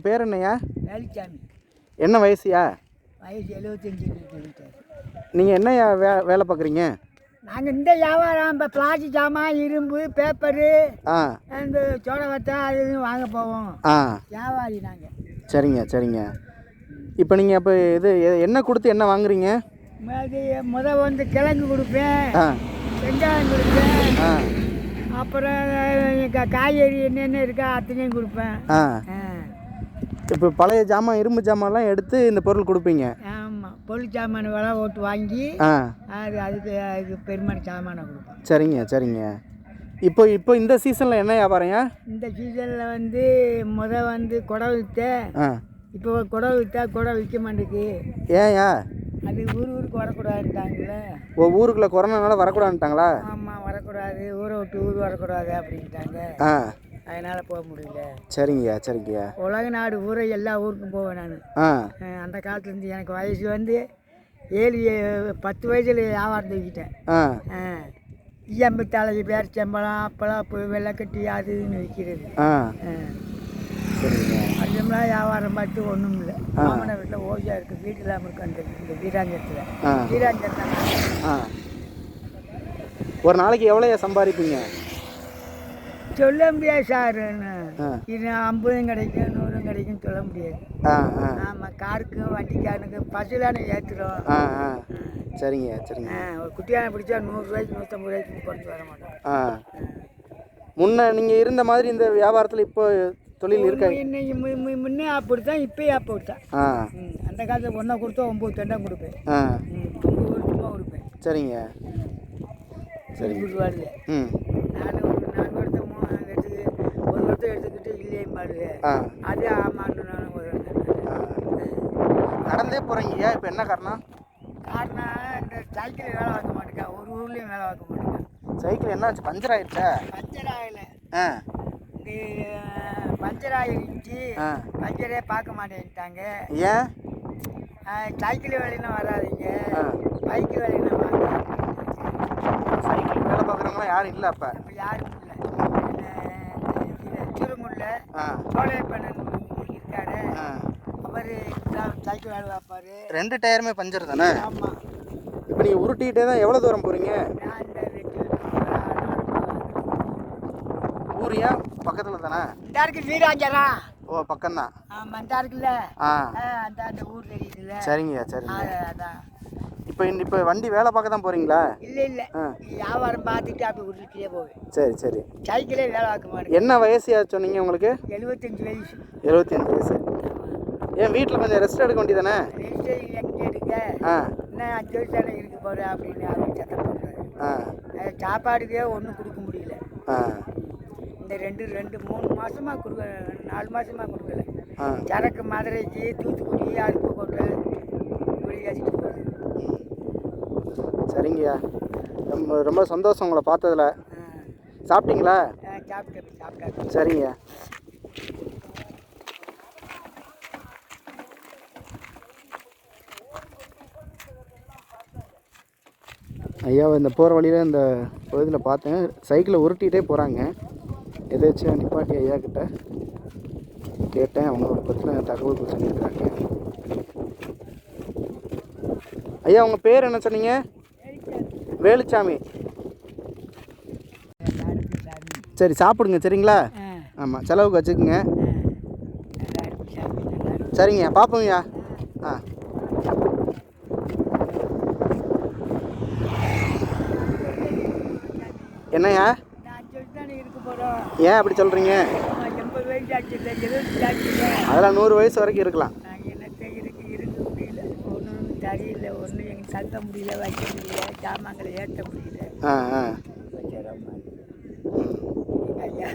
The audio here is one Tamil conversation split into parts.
உங்கள் பேர் என்னய்யா? வேலுச்சாமி. என்ன வயசுயா வயசு எழுபத்தஞ்சி நீங்கள் என்னய்யா வே வேலை பார்க்குறீங்க நாங்கள் இந்த வியாபாரம் இப்போ பிளாஸ்டிக் ஜாமான் இரும்பு பேப்பரு ஆ. இந்த சோடை வத்தா அது இதுன்னு வாங்க போவோம். ஆ. வியாபாரி நாங்கள் சரிங்க சரிங்க. இப்போ நீங்கள் அப்போ இது எ- என்ன கொடுத்து என்ன வாங்குறீங்க? அது முத வந்து கிழங்கு கொடுப்பேன். ஆ. வெங்காயம் கொடுப்பேன். ஆ. அப்புறம் கா- காய்கறி என்னென்ன இருக்கா அத்தனையும் கொடுப்பேன். ஆ. ஆ. இப்போ பழைய ஜாமான் இரும்பு ஜாமான்லாம் எடுத்து இந்த பொருள் கொடுப்பீங்க. ஆமாம் பொருள் சாமான் விலை ஓட்டு வாங்கி அது அதுக்கு அதுக்கு பெருமான சாமானை கொடுப்பேன் சரிங்க சரிங்க. இப்போ இப்போ இந்த சீசனில் என்ன வியாபாரம்யா இந்த சீசனில் வந்து முத வந்து குடம் விற்றேன் ஆ. இப்போ குடம் விற்றா குடம் விற்க மாட்டேங்குது. ஏன்யா அது ஊர் ஊருக்கு வரக்கூடாதுட்டாங்களே ஓ ஊருக்குள்ளே கொரோனானால வரக்கூடாதுட்டாங்களா ஆமாம் வரக்கூடாது. ஊரை விட்டு ஊர் வரக்கூடாது அப்படின்ட்டாங்க. ஆ. அதனால் போக முடியல. சரிங்கய்யா சரிங்கய்யா. உலக நாடு ஊரை எல்லா ஊருக்கும் போவேன் நான். ஆ. அந்த காலத்துலேருந்து எனக்கு வயசு வந்து ஏழு பத்து வயசில் வியாபாரம் தூக்கிட்டேன். ஆ. ஈயம்பு தலைக்கு பேர் செம்பளம் அப்பளம் இப்போ வெள்ளைக்கட்டி அது இதுன்னு விற்கிறது. ஆ. சரிங்க அதிகமாக வியாபாரம் பார்த்து ஒன்றும் இல்லை. மாமன வீட்டில் ஓஜா இருக்குது வீடு இல்லாமல் இருக்கு அந்த இந்த வீராஞ்சத்தில் வீராஞ்சத்தில் ஒரு நாளைக்கு எவ்வளோயா சம்பாதிப்பீங்க? சொல்ல முடியாது சார். ஆ. இது ஐம்பதும் கிடைக்கும் நூறும் கிடைக்கும் சொல்ல முடியாது. ஆமாம் காருக்கு வண்டிக்காரனுக்கு பஸ்ஸில் ஏற்றுறோம் சரிங்க சரிங்க. ஒரு குட்டியான பிடிச்சா நூறுரூவாய்க்கு நூற்றம்பது ரூபாய்க்கு குறைச்சி வர மாட்டோம். ஆ. முன்ன நீங்கள் இருந்த மாதிரி இந்த வியாபாரத்தில் இப்போ தொழில் இருக்கா? இன்னைக்கு முன்னே அப்படி தான் இப்போயும் அப்படி தான் அந்த காலத்தில் ஒன்றா கொடுத்தா ஒம்பது தண்டம் கொடுப்பேன். ஒம்பது கொடுப்பேன். சரிங்க. கொடுவாரு ம். நான் ஒரு நாலு வருஷம் மூணு எடுத்து ஒரு வருஷம் ஆ. அதே ஆமான்னு. நடந்தே போகிறீங்கய்யா இப்போ என்ன காரணம்? காரணம் இந்த சைக்கிள் வேலை பார்க்க மாட்டேங்க. ஒரு ஊர்லேயும் வேலை பார்க்க மாட்டேங்க. சைக்கிள் என்னாச்சு பஞ்சர் ஆயிடுச்சா? பஞ்சர் ஆகலை. ஆ. இந்த பஞ்சர் ஆகிருந்துச்சு பஞ்சரே பார்க்க மாட்டேன்ட்டாங்க. ஏன்? சைக்கிள் வேலைன்னா வராதீங்க. பைக்கு வேலைன்னா வாங்க சைக்கிள் வேலை பார்க்குறவங்களாம் யாரும் இல்லை அப்போ. இப்போ யாரும் இல்லை திருமுல்ல ஆ சோழையப்பண்ணன் இருக்காரு ஆ அவர் தான் சைக்கிள் வேலை பார்ப்பாரு ரெண்டு டயருமே பஞ்சர் தானே? இப்போ நீங்கள் உருட்டிக்கிட்டே தான் எவ்வளோ தூரம் போகிறீங்க ரெண்டு ஊரியா? பக்கத்தில் தானே? இந்த இருக்கு வீராஞ்சரா ஓ பக்கம்தான். ஆமாம் இந்த இருக்குல்ல ஆ. அந்த அந்த ஊர் தெரியுதுல்ல. சரிங்கய்யா சரிங்க. அது அதான். இப்போ இப்போ வண்டி வேலை பார்க்க தான் போகிறீங்களா இல்லை இல்லை. வியாபாரம் பார்த்துட்டு அப்படி விட்டுட்டே போவேன். சரி சரி. சைக்கிளே வேலை பார்க்க மாட்டேன். என்ன வயசு சொன்னீங்க உங்களுக்கு? எழுபத்தஞ்சு வயசு. எழுபத்தி அஞ்சு வயசு. ஏன் வீட்டில் கொஞ்சம் ரெஸ்ட் எடுக்க வேண்டியதானே ரெஜிஸ்டர் எங்கே எடுக்க ஆ. இன்னும் அஞ்சு வருஷம் தானே இருக்க போகிறேன் அப்படின்னு சத்தம் ஆ. அது சாப்பாடுக்கே ஒன்றும் கொடுக்க முடியல. ஆ. இந்த ரெண்டு ரெண்டு மூணு மாசமா கொடுக்க நாலு மாசமா கொடுக்கல. சரக்கு மதுரைக்கு தூத்துக்குடி அருப்புக்கோட்டை சரிங்கய்யா ரொம்ப ரொம்ப சந்தோஷம் உங்களை பார்த்ததுல. சாப்பிட்டீங்களா? ஆ, சாப்பிட்டேன் சாப்பிட்டாச்சு. சரிங்க. ஐயா இந்த போகிற வழியில் இந்த பகுதியில் பார்த்தேன். சைக்கிளை உருட்டிகிட்டே போகிறாங்க எதாச்சும் நிப்பாட்டி ஐயா கிட்ட கேட்டேன். அவங்க ஒரு பற்றின தகவல்கள் சொல்லியிருக்காங்க. ஐயா உங்கள் பேர் என்ன சொன்னீங்க? வேலுச்சாமி. சரி சாப்பிடுங்க சரிங்களா? ஆமாம் செலவுக்கு வச்சுக்கோங்க. சரிங்க பார்ப்போங்கய்யா ஆ. போகிறோம் ஏன் அப்படி சொல்கிறீங்க அதெல்லாம் நூறு வயசு வரைக்கும் இருக்கலாம். நாங்கள் முடியல வைக்க முடியல ஜாமான்களை ஏற்ற முடியல. ஆ ஐயா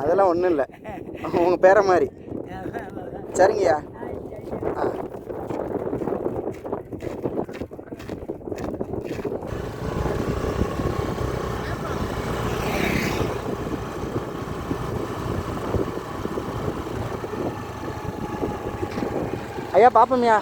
அதெல்லாம் ஒன்றும் இல்லை. உங்கள் பேரை மாதிரி சரிங்கய்யா. ஆ. ஐயா பாப்போம்யா.